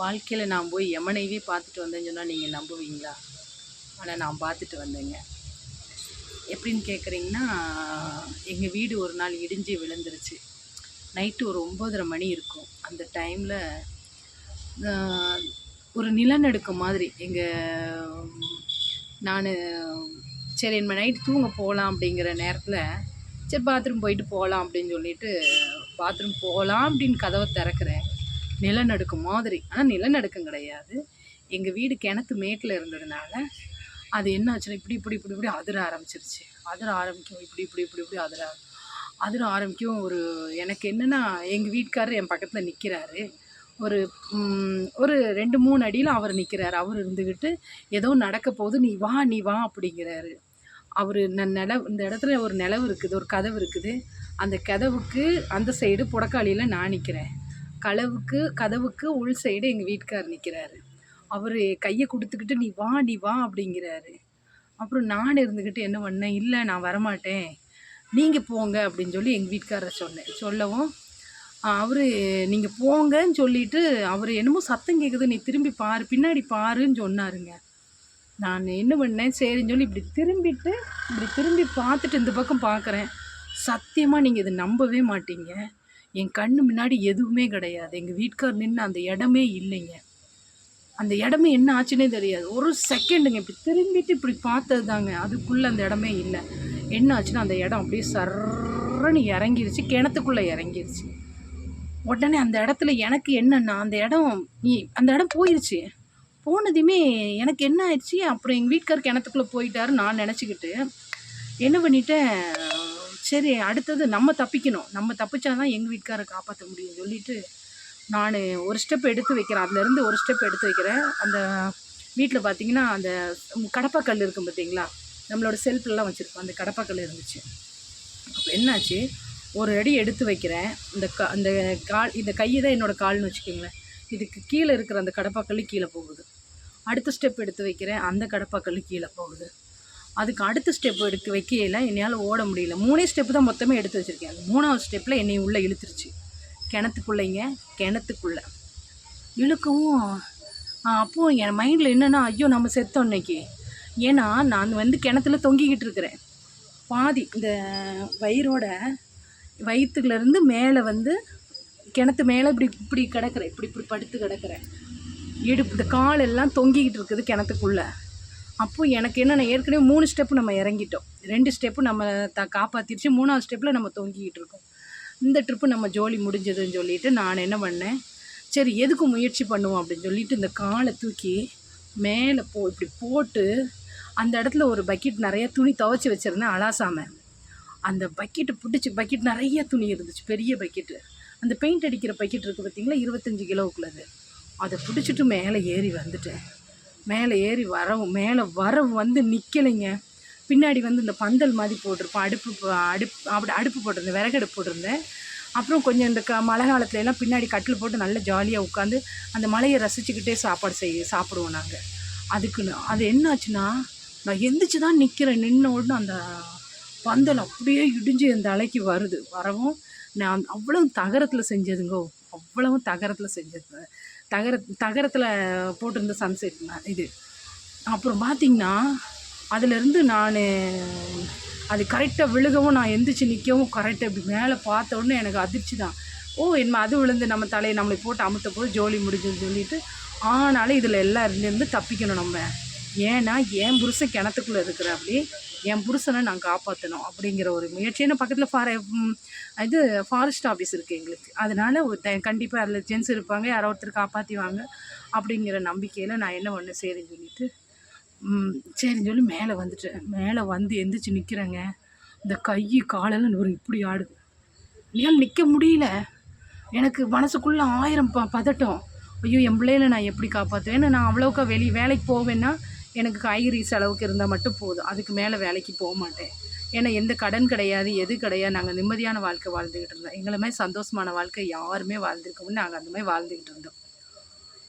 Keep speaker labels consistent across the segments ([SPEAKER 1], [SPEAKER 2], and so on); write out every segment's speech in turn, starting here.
[SPEAKER 1] வாழ்க்கையில் நான் போய் எமனைவே பார்த்துட்டு வந்தேன்னு சொன்னால் நீங்கள் நம்புவீங்களா? ஆனால் நான் பார்த்துட்டு வந்தேங்க. எப்படின்னு கேட்குறீங்கன்னா எங்கள் வீடு ஒரு நாள் இடிஞ்சு விழுந்துருச்சு. நைட்டு ஒரு ஒம்போதரை மணி இருக்கும். அந்த டைமில் ஒரு நிலநடுக்கம் மாதிரி. எங்கள் நான் சரி நம்ம நைட்டு தூங்க போகலாம் அப்படிங்கிற நேரத்தில் சரி பாத்ரூம் போயிட்டு போகலாம் அப்படின்னு சொல்லிட்டு பாத்ரூம் போகலாம் அப்படின்னு கதவை திறக்கிறேன். நிலநடுக்கம் மாதிரி. ஆனால் நிலநடுக்கம் கிடையாது. எங்கள் வீடு கிணத்து மேட்டில் இருந்ததுனால அது என்ன ஆச்சுன்னா இப்படி இப்படி இப்படி இப்படி அதிர ஆரம்பிச்சிருச்சு. அதிர ஆரம்பிக்கும் இப்படி இப்படி இப்படி இப்படி அதிர அதிர ஆரம்பிக்கும் ஒரு எனக்கு என்னென்னா எங்கள் வீட்டுக்காரர் என் பக்கத்தில் நிற்கிறாரு ஒரு ஒரு ரெண்டு மூணு அடியில் அவர் நிற்கிறாரு அவர் இருந்துக்கிட்டு ஏதோ நடக்க போகுது நீ வா நீ வா அப்படிங்கிறாரு. அவர் நில இந்த இடத்துல ஒரு நிலவு இருக்குது ஒரு கதவு இருக்குது. அந்த கதவுக்கு அந்த சைடு புடக்காளியில் நான் நிற்கிறேன் கலவுக்கு கதவுக்கு உள் சைடு எங்கள் வீட்டுக்கார் நிற்கிறாரு அவர் கையை கொடுத்துக்கிட்டு நீ வா நீ வா அப்படிங்கிறாரு. அப்புறம் நான் இருந்துக்கிட்டு என்ன பண்ணேன்? இல்லை நான் வரமாட்டேன். நீங்கள் போங்க அப்படின்னு சொல்லி எங்கள் வீட்டுக்காரரை சொன்னேன். சொல்லவும் அவர் நீங்கள் போங்கன்னு சொல்லிட்டு அவர் என்னமோ சத்தம் கேட்குது நீ திரும்பி பாரு பின்னாடி பாருன்னு சொன்னாருங்க. நான் என்ன பண்ணேன்? சரின்னு சொல்லி இப்படி திரும்பிட்டு இப்படி திரும்பி பார்த்துட்டு இந்த பக்கம் பார்க்குறேன் சத்தியமாக நீங்கள் இதை நம்பவே மாட்டீங்க. என் கண்ணு முன்னாடி எதுவுமே கிடையாது. எங்கள் வீட்டுக்கார் நின்று அந்த இடமே இல்லைங்க. அந்த இடமே என்ன ஆச்சுன்னே தெரியாது. ஒரு செகண்டுங்க இப்படி திரும்பிட்டு இப்படி பார்த்தது தாங்க அதுக்குள்ளே அந்த இடமே இல்லை. என்ன ஆச்சுன்னா அந்த இடம் அப்படியே சர்றன்னு இறங்கிருச்சு. கிணத்துக்குள்ளே இறங்கிருச்சு. உடனே அந்த இடத்துல எனக்கு என்னென்னா அந்த இடம் நீ- அந்த இடம் போயிடுச்சு போனதுமே எனக்கு என்ன ஆயிடுச்சு? அப்புறம் எங்கள் வீட்டுக்கார் கிணத்துக்குள்ளே போயிட்டாரு நான் நினச்சிக்கிட்டு என்ன பண்ணிட்டேன்? சரி அடுத்தது நம்ம தப்பிக்கணும். நம்ம தப்பிச்சா தான் எங்கள் வீட்டுக்காரை காப்பாற்ற முடியும் சொல்லிட்டு நான் ஒரு ஸ்டெப் எடுத்து வைக்கிறேன். அதுலேருந்து ஒரு ஸ்டெப் எடுத்து வைக்கிறேன். அந்த வீட்டில் பார்த்தீங்கன்னா அந்த கடப்பாக்கல் இருக்கும் பார்த்தீங்களா நம்மளோட செல்ஃப்லாம் வச்சுருப்போம். அந்த கடப்பாக்கல் இருந்துச்சு. அப்போ என்னாச்சு? ஒரு அடி எடுத்து வைக்கிறேன். இந்த க அந்த கால் இந்த கையை தான் என்னோடய கால்னு வச்சுக்கோங்களேன். இதுக்கு கீழே இருக்கிற அந்த கடப்பாக்கல் கீழே போகுது. அடுத்த ஸ்டெப் எடுத்து வைக்கிறேன். அந்த கடப்பாக்கல் கீழே போகுது. அதுக்கு அடுத்த ஸ்டெப் எடுக்க வைக்கையில என்னையால் ஓட முடியல. மூணே ஸ்டெப்பு தான் மொத்தமே எடுத்து வச்சுருக்கேன். அந்த மூணாவது ஸ்டெப்பில் என்னை உள்ளே இழுத்துருச்சு. கிணத்துக்குள்ளைங்க கிணத்துக்குள்ளே. இழுக்கவும் அப்போது என் மைண்டில் என்னென்னா ஐயோ நம்ம செத்தோம் இன்னைக்கு. ஏன்னா நான் வந்து கிணத்துல தொங்கிக்கிட்டு இருக்கிறேன். பாதி இந்த வயிறோட வயிற்றுலேருந்து மேலே வந்து கிணத்து மேலே இப்படி இப்படி கிடக்கிறேன். இப்படி இப்படி படுத்து கிடக்கிறேன். இடுப்பு இந்த கால் எல்லாம் தொங்கிக்கிட்டு இருக்குது கிணத்துக்குள்ளே. அப்போ எனக்கு என்னென்ன ஏற்கனவே மூணு ஸ்டெப்பு நம்ம இறங்கிட்டோம். ரெண்டு ஸ்டெப்பு நம்ம த காப்பாற்றிருச்சு மூணாவது ஸ்டெப்பில் நம்ம தொங்கிக்கிட்டு இருக்கோம். இந்த ட்ரிப்பு நம்ம ஜோலி முடிஞ்சதுன்னு சொல்லிட்டு நான் என்ன பண்ணேன்? சரி எதுக்கு முயற்சி பண்ணுவோம் அப்படின்னு சொல்லிட்டு இந்த காலை தூக்கி மேலே போ இப்படி போட்டு அந்த இடத்துல ஒரு பக்கெட் நிறைய துணி துவைச்சி வச்சுருந்தேன் அலாசாமல் அந்த பக்கெட்டை பிடிச்சி பக்கெட் நிறைய துணி இருந்துச்சு பெரிய பக்கெட்டு அந்த பெயிண்ட் அடிக்கிற பக்கெட் இருக்குது பார்த்தீங்களா இருபத்தஞ்சி கிலோவுக்குள்ளது. அதை பிடிச்சிட்டு மேலே ஏறி வந்துட்டேன். மேலே ஏறி வரவும் மேலே வரவு வந்து நிற்கலைங்க பின்னாடி வந்து இந்த பந்தல் மாதிரி போட்டிருப்போம். அடுப்பு அடுப்பு அப்படி அடுப்பு போட்டிருந்தேன் விறகு அடுப்பு போட்டிருந்தேன். அப்புறம் கொஞ்சம் இந்த க மழை காலத்துல எல்லாம் பின்னாடி கட்டில் போட்டு நல்லா ஜாலியாக உட்காந்து அந்த மலையை ரசிச்சுக்கிட்டே சாப்பாடு செய்ய சாப்பிடுவோம் நாங்கள் அதுக்குன்னு அது என்னாச்சுன்னா நான் எந்திரிச்சு தான் நிற்கிறேன் நின்ன உடனே அந்த பந்தல் அப்படியே இடிஞ்சு அந்த அலைக்கு வருது. வரவும் நான் அவ்வளவு தகரத்தில் செஞ்சதுங்கோ. அவ்வளவும் தகரத்தில் செஞ்சது. தகர தகரத்தில் போட்டிருந்த சன்செட் இது. அப்புறம் பார்த்தீங்கன்னா அதுலேருந்து நான் அது கரெக்டாக விழுகவும் நான் எந்திரிச்சு நிற்கவும் கரெக்டாக இப்படி மேலே பார்த்த உடனே எனக்கு அதிர்ச்சி தான். ஓ என்ன அது விழுந்து நம்ம தலையை நம்மளை போட்டு அமுத்த போது ஜோலி முடிஞ்சுன்னு சொல்லிட்டு ஆனாலும் இதில் எல்லாம் இருந்து தப்பிக்கணும் நம்ம. ஏன்னா என் புருஷன் கிணத்துக்குள்ளே இருக்கிறாப்படி என் புருஷனை நான் காப்பாற்றணும் அப்படிங்கிற ஒரு முயற்சி. ஏன்னா பக்கத்தில் ஃபார இது ஃபாரஸ்ட் ஆஃபீஸ் இருக்குது எங்களுக்கு. அதனால் த கண்டிப்பாக அதில் ஜென்ஸ் இருப்பாங்க யாரோ ஒருத்தர் காப்பாற்றிவாங்க அப்படிங்கிற நம்பிக்கையில் நான் என்ன பண்ணேன் சரின்னு சொல்லிட்டு சரின்னு சொல்லி மேலே வந்துட்டேன். மேலே வந்து எந்திரிச்சு நிற்கிறேங்க இந்த கை காலெல்லாம் ஒரு இப்படி ஆடுது. என்னால் நிற்க முடியல. எனக்கு மனசுக்குள்ளே ஆயிரம் ப பதட்டம். ஐயோ என் பிள்ளையில நான் எப்படி காப்பாற்றுவேன் நான் அவ்வளோக்கா வெளியே வேலைக்கு போவேன்னா எனக்கு காய்கறி செலவுக்கு இருந்தால் மட்டும் போதும். அதுக்கு மேலே வேலைக்கு போக மாட்டேன். ஏன்னா எந்த கடன் கிடையாது எது கிடையாது. நாங்கள் நிம்மதியான வாழ்க்கை வாழ்ந்துக்கிட்டு இருந்தோம். எங்களை மாதிரி சந்தோஷமான வாழ்க்கை யாருமே வாழ்ந்துருக்கோம்னு நாங்கள் அந்த மாதிரி வாழ்ந்துக்கிட்டு இருந்தோம்.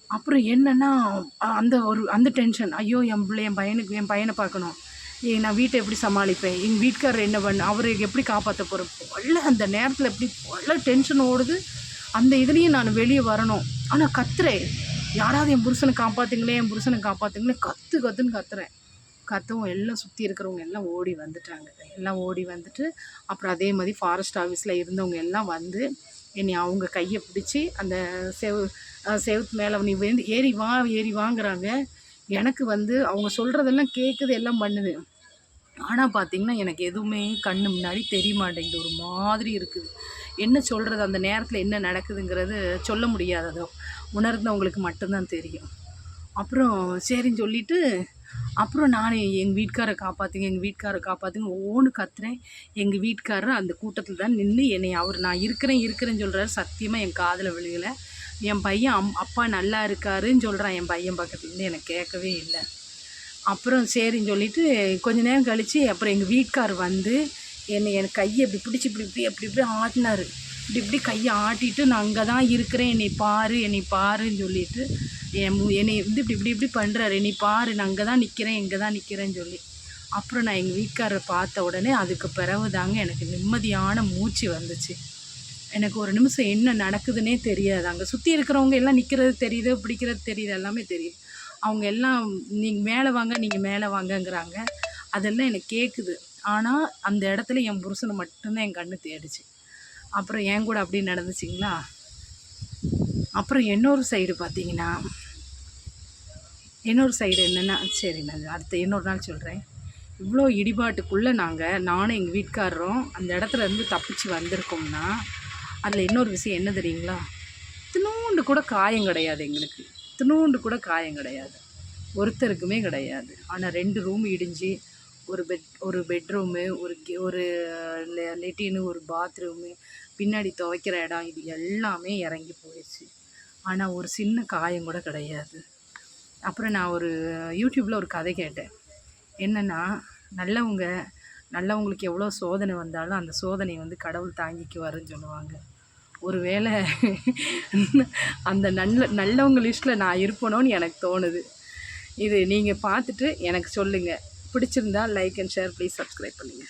[SPEAKER 1] அப்புறம் என்னன்னா அந்த ஒரு அந்த டென்ஷன் ஐயோ என் பிள்ளை என் பையனுக்கு என் பையனை பார்க்கணும். ஏ நான் வீட்டை எப்படி சமாளிப்பேன்? எங்கள் வீட்டுக்காரர் என்ன பண்ண? அவரை எப்படி காப்பாற்ற போகிறேன் பல அந்த நேரத்தில் எப்படி பல டென்ஷன் ஓடுது. அந்த இதுலேயும் நான் வெளியே வரணும். ஆனால் கத்துறேன். யாராவது என் புருஷனை காப்பாற்றுங்களே என் புருஷனை காப்பாற்றுங்களேன் கத்து கத்துன்னு கத்துறேன். கத்தவும் எல்லாம் சுற்றி இருக்கிறவங்க எல்லாம் ஓடி வந்துட்டாங்க. எல்லாம் ஓடி வந்துட்டு அப்புறம் அதே மாதிரி ஃபாரஸ்ட் ஆஃபீஸில் இருந்தவங்க எல்லாம் வந்து என்னை அவங்க கையை பிடிச்சி அந்த செவ் செவுத்து மேலே நீ வந்து ஏறி வா ஏறி வாங்குறாங்க. எனக்கு வந்து அவங்க சொல்கிறதெல்லாம் கேட்குது எல்லாம் பண்ணுது. ஆனால் பார்த்திங்கன்னா எனக்கு எதுவுமே கண்ணு முன்னாடி தெரிய மாட்டேங்குது. ஒரு மாதிரி இருக்குது. என்ன சொல்கிறது அந்த நேரத்தில் என்ன நடக்குதுங்கிறது சொல்ல முடியாததோ உணர்ந்தவங்களுக்கு மட்டும்தான் தெரியும். அப்புறம் சரின்னு சொல்லிட்டு அப்புறம் நான் எங்கள் வீட்டுக்காரை காப்பாற்றுங்க எங்கள் வீட்டுக்காரை காப்பாற்றுங்க ஒவ்வொன்று கத்துறேன். எங்கள் வீட்டுக்காரர் அந்த கூட்டத்தில் தான் நின்று என்னை அவர் நான் இருக்கிறேன் இருக்கிறேன்னு சொல்கிறாரு சத்தியமாக என் காதில் விழுகலை. என் பையன் அம் அப்பா நல்லா இருக்காருன்னு சொல்கிறான் என் பையன் பக்கத்துலேருந்து எனக்கு கேட்கவே இல்லை. அப்புறம் சரின்னு சொல்லிட்டு கொஞ்ச நேரம் கழித்து அப்புறம் எங்கள் வீட்டுக்கார் வந்து என்னை என் கையை இப்படி பிடிச்சி இப்படி இப்படி அப்படி இப்படி ஆட்டினார். இப்படி இப்படி கையை ஆட்டிட்டு நான் அங்கே தான் இருக்கிறேன். என்னை பாரு என்னை பாருன்னு சொல்லிட்டு என் என்னை வந்து இப்படி இப்படி இப்படி பண்ணுறாரு என்னை பாரு நான் அங்கே தான் நிற்கிறேன் இங்கே தான் நிற்கிறேன்னு சொல்லி. அப்புறம் நான் எங்கள் வீட்டுக்காரரை பார்த்த உடனே அதுக்கு பிறகு தாங்க எனக்கு நிம்மதியான மூச்சு வந்துச்சு. எனக்கு ஒரு நிமிஷம் என்ன நடக்குதுன்னே தெரியாது. அங்கே சுற்றி இருக்கிறவங்க எல்லாம் நிற்கிறது தெரியுது பிடிக்கிறது தெரியுது எல்லாமே தெரியுது. அவங்க எல்லாம் நீங்கள் மேலே வாங்க நீங்கள் மேலே வாங்கங்கிறாங்க. அதெல்லாம் எனக்கு கேட்குது. ஆனால் அந்த இடத்துல என் புருஷனை மட்டும்தான் என் கண்ணு தேடிச்சு. அப்புறம் என் கூட அப்படி நடந்துச்சிங்களா? அப்புறம் இன்னொரு சைடு பார்த்தீங்கன்னா இன்னொரு சைடு என்னென்னா சரி நான் அடுத்த இன்னொரு நாள் சொல்கிறேன் இவ்வளோ இடிபாட்டுக்குள்ளே நாங்கள் நானும் எங்கள் வீட்டுக்காரரும் அந்த இடத்துல இருந்து தப்பிச்சு வந்திருக்கோம்னா அதில் இன்னொரு விஷயம் என்ன தெரியுங்களா? இத்தினூண்டு கூட காயம் கிடையாது எங்களுக்கு. இத்தினூண்டு கூட காயம் கிடையாது. ஒருத்தருக்குமே கிடையாது. ஆனால் ரெண்டு ரூம் இடிஞ்சு ஒரு பெட் ஒரு பெட்ரூமு ஒரு கி ஒரு லெட்டின்னு ஒரு பாத்ரூமு பின்னாடி துவைக்கிற இடம் இது எல்லாமே இறங்கி போயிடுச்சு. ஆனால் ஒரு சின்ன காயம் கூட கிடையாது. அப்புறம் நான் ஒரு யூடியூப்பில் ஒரு கதை கேட்டேன். என்னென்னா நல்லவங்க நல்லவங்களுக்கு எவ்வளோ சோதனை வந்தாலும் அந்த சோதனையை வந்து கடவுள் தாங்கிக்குவாருன்னு சொல்லுவாங்க. ஒருவேளை அந்த நல்ல நல்லவங்க லிஸ்ட்டில் நான் இருப்பணும்னு எனக்கு தோணுது. இது நீங்கள் பார்த்துட்டு எனக்கு சொல்லுங்கள் பிடிச்சிருந்தா like and share please subscribe பண்ணுங்கள்